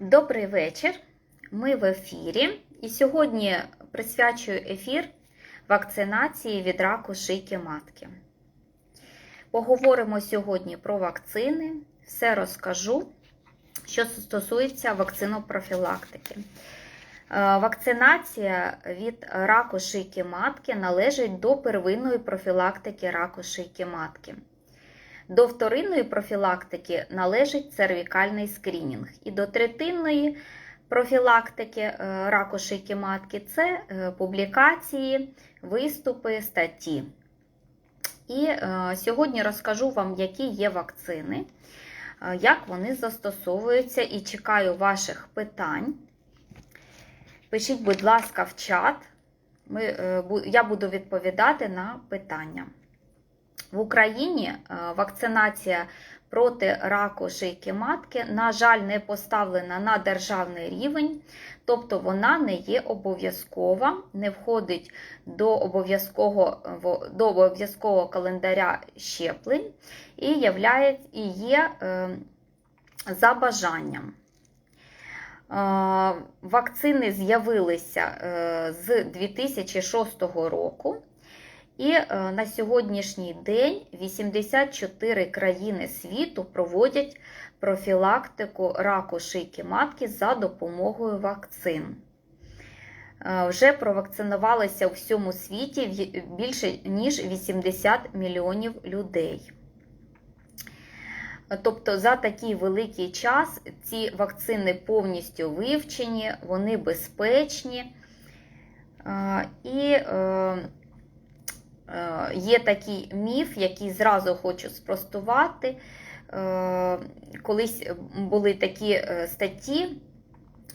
Добрий вечір. Ми в ефірі. І сьогодні присвячую ефір вакцинації від раку шийки матки. Поговоримо сьогодні про вакцини, все розкажу, що стосується вакцинопрофілактики. Е, Вакцинація від раку шийки матки належить до первинної профілактики раку шийки матки. До вторинної профілактики належить цервікальний скринінг. І до третинної профілактики е, раку шийки матки це е, публікації, виступи, статті. І е, сьогодні розкажу вам, які є вакцини, як вони застосовуються, і чекаю ваших питань. Пишіть, будь ласка, в чат. Ми, я буду відповідати на питання. В Україні е, вакцинація проти раку шийки матки, на жаль, не поставлена на державний рівень, тобто вона не є обов'язкова, не входить до обов'язкового, до обов'язкового календаря щеплень і, являє, і є е, за бажанням. Е, Вакцини з'явилися е, з 2006 року. І е, на сьогоднішній день 84 країни світу проводять профілактику раку шийки матки за допомогою вакцин. Е, Вже провакцинувалося у всьому світі більше ніж 80 мільйонів людей. Тобто за такий великий час ці вакцини повністю вивчені, вони безпечні. Е, І Є такий міф, який зразу хочу спростувати. Е, Колись були такі е, статті,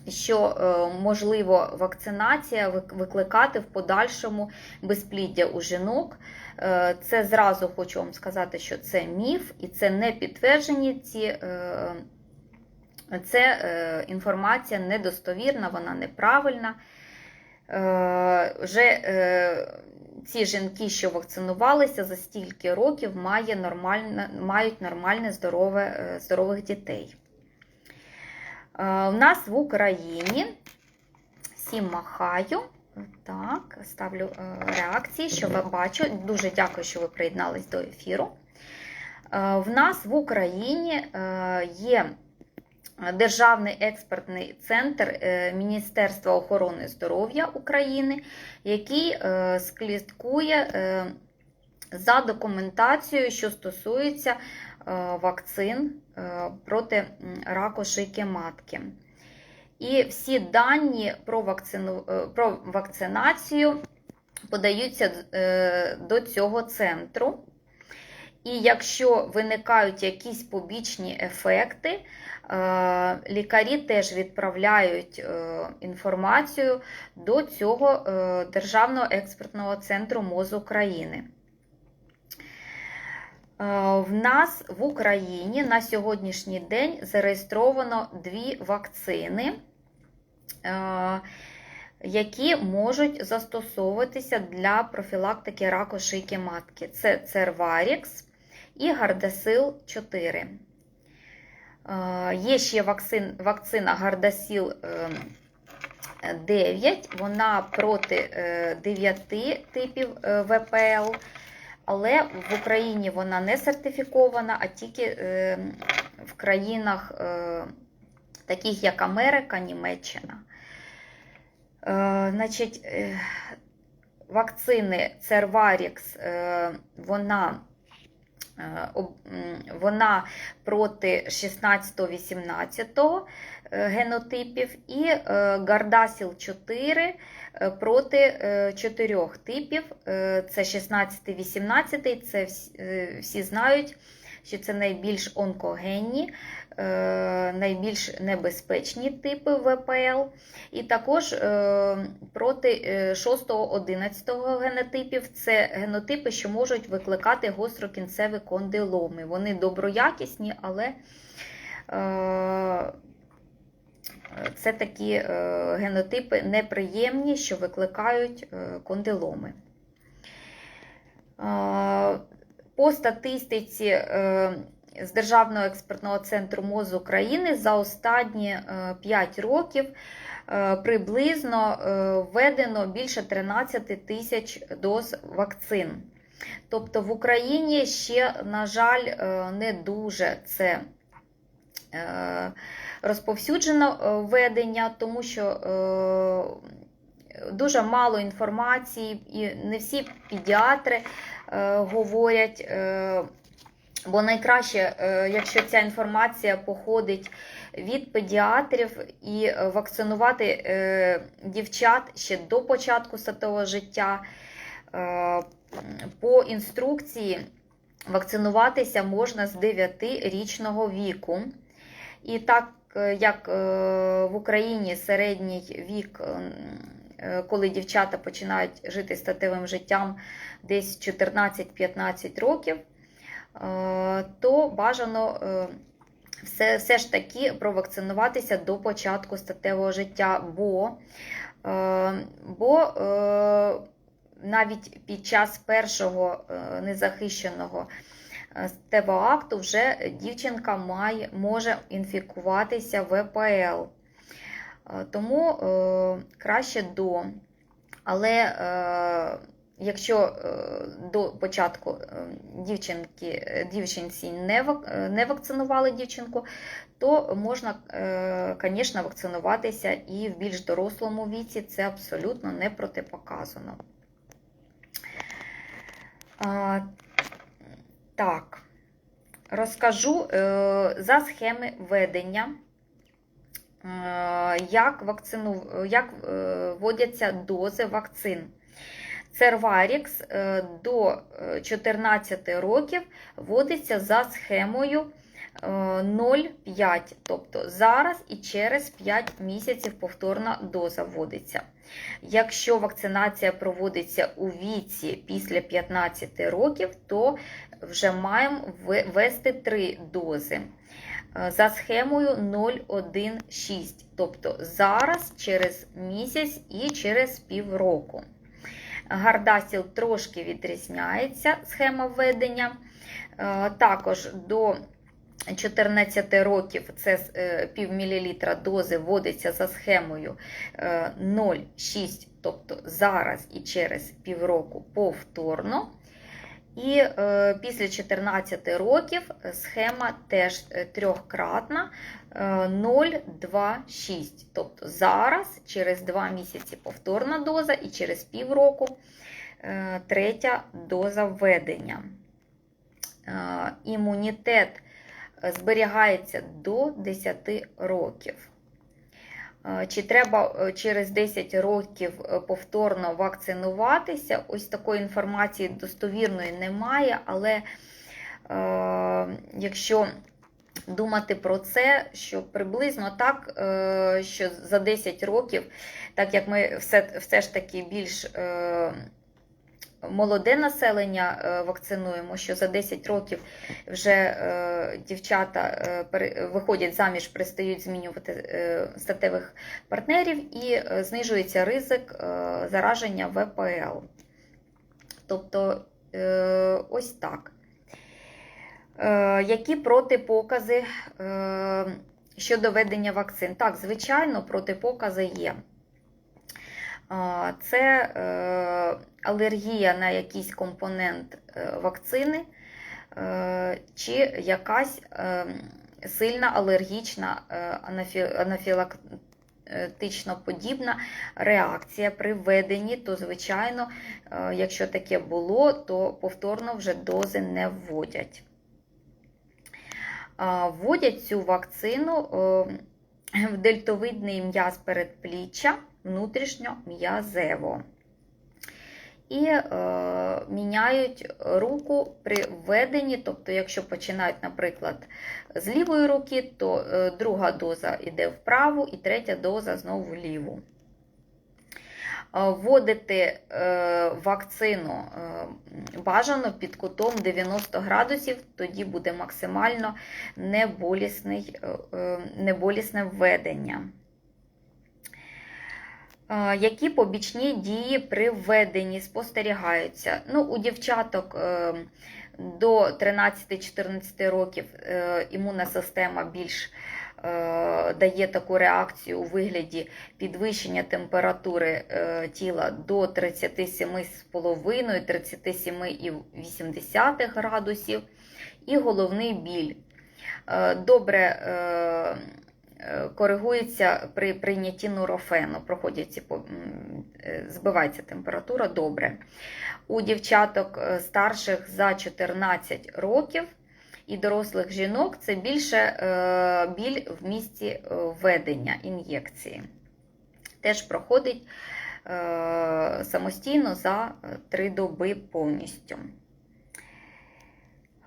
що е, можливо вакцинація викликати в подальшому безпліддя у жінок. Е, Це зразу хочу вам сказати, що це міф і це не підтверджені ці. е, Це е, інформація недостовірна, вона неправильна. Е, Вже е, ці жінки, що вакцинувалися за стільки років, має нормальне, мають нормальне здорове, е, здорових дітей. Е, У нас в Україні всім махаю. Так, ставлю е, реакції, що ви бачу. Дуже дякую, що ви приєднались до ефіру. Е, В нас в Україні е, є Державний експертний центр е, Міністерства охорони здоров'я України, який е, слідкує е, за документацією, що стосується вакцин проти раку шийки матки. І всі дані про, вакцину, про вакцинацію подаються до цього центру. І якщо виникають якісь побічні ефекти, лікарі теж відправляють е, інформацію до цього е, Державного експертного центру МОЗ України. Е, В нас в Україні на сьогоднішній день зареєстровано дві вакцини, е, які можуть застосовуватися для профілактики раку шийки матки. Це Церварікс і Гардасил 4. Е, Є ще вакцин, вакцина Гардасіл 9, вона проти 9 типів е, ВПЛ, але в Україні вона не сертифікована, а тільки е, в країнах, е, таких як Америка, Німеччина. Е, Значить, е, вакцини Cervarix, е, вона Е, Вона проти 16-18 е, генотипів і е, Гардасіл 4 е, проти 4 типів. Е, Це 16-18, це всі- е, знають, що це найбільш онкогенні, е, найбільш небезпечні типи ВПЛ. І також е, проти 6-11 генотипів це генотипи, що можуть викликати гострокінцеві кондиломи. Вони доброякісні, але е, це такі е, генотипи неприємні, що викликають е, кондиломи. Е, По статистиці е, з Державного експертного центру МОЗ України за останні 5 років е, приблизно е, введено більше 13 тисяч доз вакцин. Тобто в Україні ще, на жаль, е, не дуже це е, розповсюджено е, введення, тому що е, дуже мало інформації, і не всі педіатри е, говорять. е, Бо найкраще, е, якщо ця інформація походить від педіатрів і е, вакцинувати е, дівчат ще до початку статевого життя. По інструкції вакцинуватися можна з 9-річного віку. І так як в Україні середній вік, коли дівчата починають жити статевим життям десь 14-15 років, то бажано е, все, все ж таки провакцинуватися до початку статевого життя, бо, е, бо е, навіть під час першого е, незахищеного е, статевого акту вже дівчинка має, може інфікуватися ВПЛ. Е, Тому е, краще до. Але е, якщо е, до початку е, дівчинки, е, дівчинці не, вак- не вакцинували дівчинку, то можна, звісно, вакцинуватися і в більш дорослому віці. Це абсолютно не протипоказано. Так, розкажу за схеми ведення, як, вакцину, як вводяться дози вакцин. Церварікс е, до е, 14 років вводиться за схемою е, 0,5, тобто зараз і через 5 місяців повторна доза вводиться. Якщо вакцинація проводиться у віці після 15 років, то вже маємо ввести 3 дози е, за схемою 0,1,6, тобто зараз, через місяць і через півроку. Гардасіл трошки відрізняється схема введення. Е, Також до 14 років це півмілілітра пів дози вводиться за схемою е, 0,6, тобто зараз і через півроку повторно. І е, після 14 років схема теж е, трьохкратна е, 0,2,6. Тобто зараз, через 2 місяці повторна доза і через півроку е, третя доза введення. Е, імунітет зберігається до 10 років. Е, Чи треба е, через 10 років е, повторно вакцинуватися? Ось такої інформації достовірної немає, але е, якщо думати про це, що приблизно так, е, що за 10 років, так як ми все, все ж таки більш е, молоде населення е, вакцинуємо, що за 10 років вже е, дівчата е, виходять заміж, перестають змінювати статевих партнерів і знижується ризик зараження ВПЛ. Тобто ось так. Які протипокази щодо ведення вакцин? Так, звичайно, протипокази є. Це е, алергія на якийсь компонент е, вакцини е, чи якась сильна алергічна анафілактично подібна реакція при введенні, то, звичайно, якщо таке було, то повторно вже дози не вводять. Вводять цю вакцину в дельтовидний м'яз передпліччя внутрішньом'язево. І е, міняють руку при введенні, тобто, якщо починають, наприклад, з лівої руки, то е, друга доза йде в праву і третя доза знову в ліву. Е, Вводити е, вакцину е, бажано під кутом 90 градусів, тоді буде максимально неболісний, е, е, неболісне введення. Які побічні дії при введенні спостерігаються? Ну, у дівчаток е, до 13-14 років е, імунна система більш е, дає таку реакцію у вигляді підвищення температури тіла до 37,5-37,8 градусів і головний біль. Добре коригується при прийнятті нурофену, проходять е, збивається температура добре. У дівчаток е, старших за 14 років і дорослих жінок це більше е, біль в місці е, введення ін'єкції. Теж проходить е, самостійно за 3 доби повністю.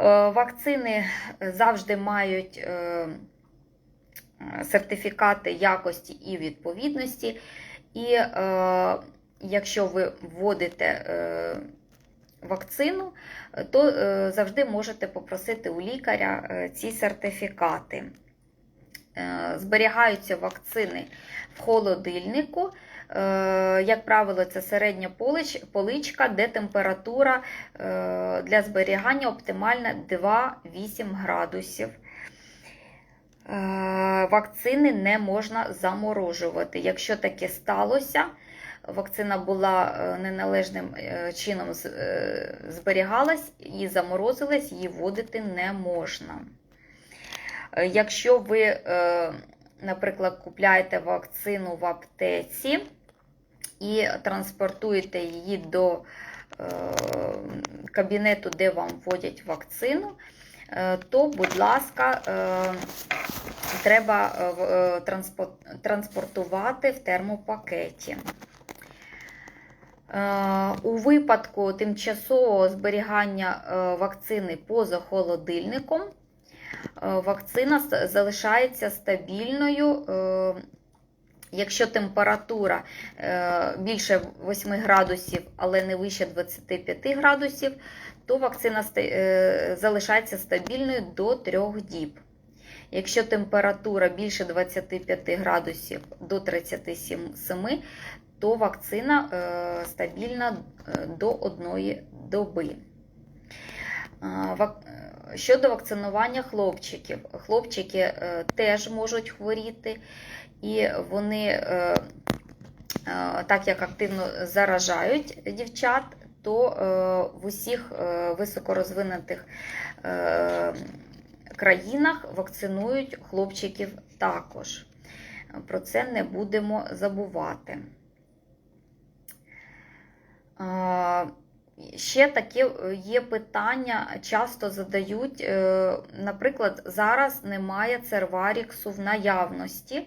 Е, Вакцини завжди мають е, е, сертифікати якості і відповідності. І е, якщо ви вводите е, вакцину, то е, завжди можете попросити у лікаря е, ці сертифікати. Е, Зберігаються вакцини в холодильнику. Е, Як правило, це середня полич- поличка, де температура е, для зберігання оптимальна 2-8 градусів. Е, Вакцини не можна заморожувати. Якщо таке сталося, вакцина була е, неналежним е, чином зберігалась і заморозилась, її вводити не можна. Якщо ви, наприклад, купляєте вакцину в аптеці і транспортуєте її до кабінету, де вам вводять вакцину, то, будь ласка, е, треба е, е, транспортувати в термопакеті. Е, У випадку тимчасового зберігання е, вакцини поза холодильником, е, вакцина залишається стабільною. Якщо температура е, більше 8 градусів, але не вище 25 градусів, то вакцина е, залишається стабільною до 3 діб. Якщо температура більше 25 градусів до 37, то вакцина е, стабільна до 1 доби. Щодо вакцинування хлопчиків, хлопчики е, теж можуть хворіти, і вони, е, е, так як активно заражають дівчат, то в усіх високорозвинутих е, країнах вакцинують хлопчиків також. Про це не будемо забувати. Ще таке є питання, часто задають, е, наприклад, зараз немає церваріксу в наявності, е,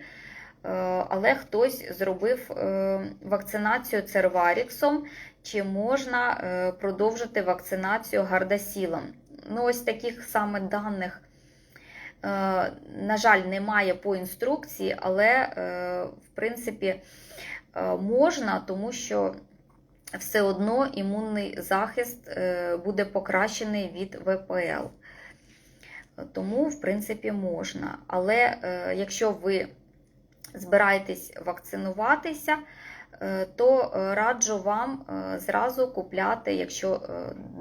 але хтось зробив е, вакцинацію церваріксом, чи можна продовжити вакцинацію гардасілом. Ну, ось таких саме даних, на жаль, немає по інструкції, але, в принципі, можна, тому що все одно імунний захист е, буде покращений від ВПЛ. Тому, в принципі, можна. Але е, якщо ви збираєтесь вакцинуватися, е, то раджу вам зразу купляти, якщо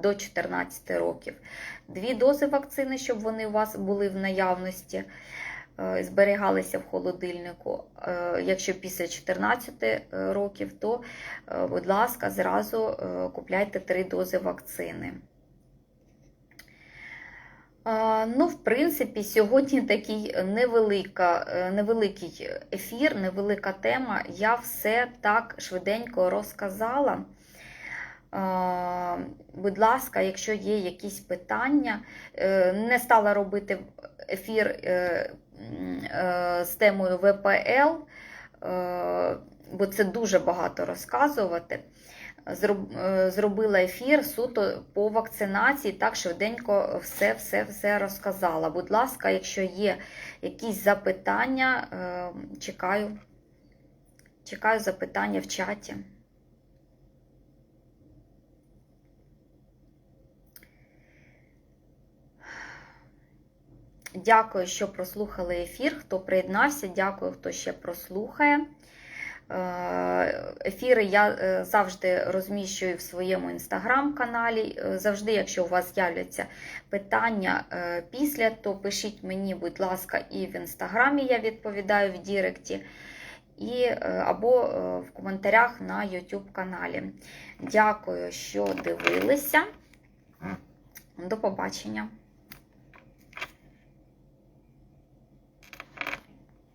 до 14 років, дві дози вакцини, щоб вони у вас були в наявності зберігалися в холодильнику. Е, Якщо після 14 років, то, е, будь ласка, зразу е, купляйте три дози вакцини. Е, Ну, в принципі, сьогодні такий невелика, е, невеликий ефір, невелика тема. Я все так швиденько розказала. Е, Будь ласка, якщо є якісь питання, е, не стала робити ефір е, е, з темою ВПЛ, е, бо це дуже багато розказувати. Е, Зробила ефір суто по вакцинації, так швиденько все, все, все розказала. Будь ласка, якщо є якісь запитання, е, чекаю, чекаю запитання в чаті. Дякую, що прослухали ефір. Хто приєднався, дякую, хто ще прослухає. Е, Ефіри я е, завжди розміщую в своєму інстаграм-каналі. Е, Завжди, якщо у вас з'являться питання після, то пишіть мені, будь ласка, і в інстаграмі я відповідаю в Діректі, і, або в коментарях на YouTube каналі. Дякую, що дивилися. До побачення.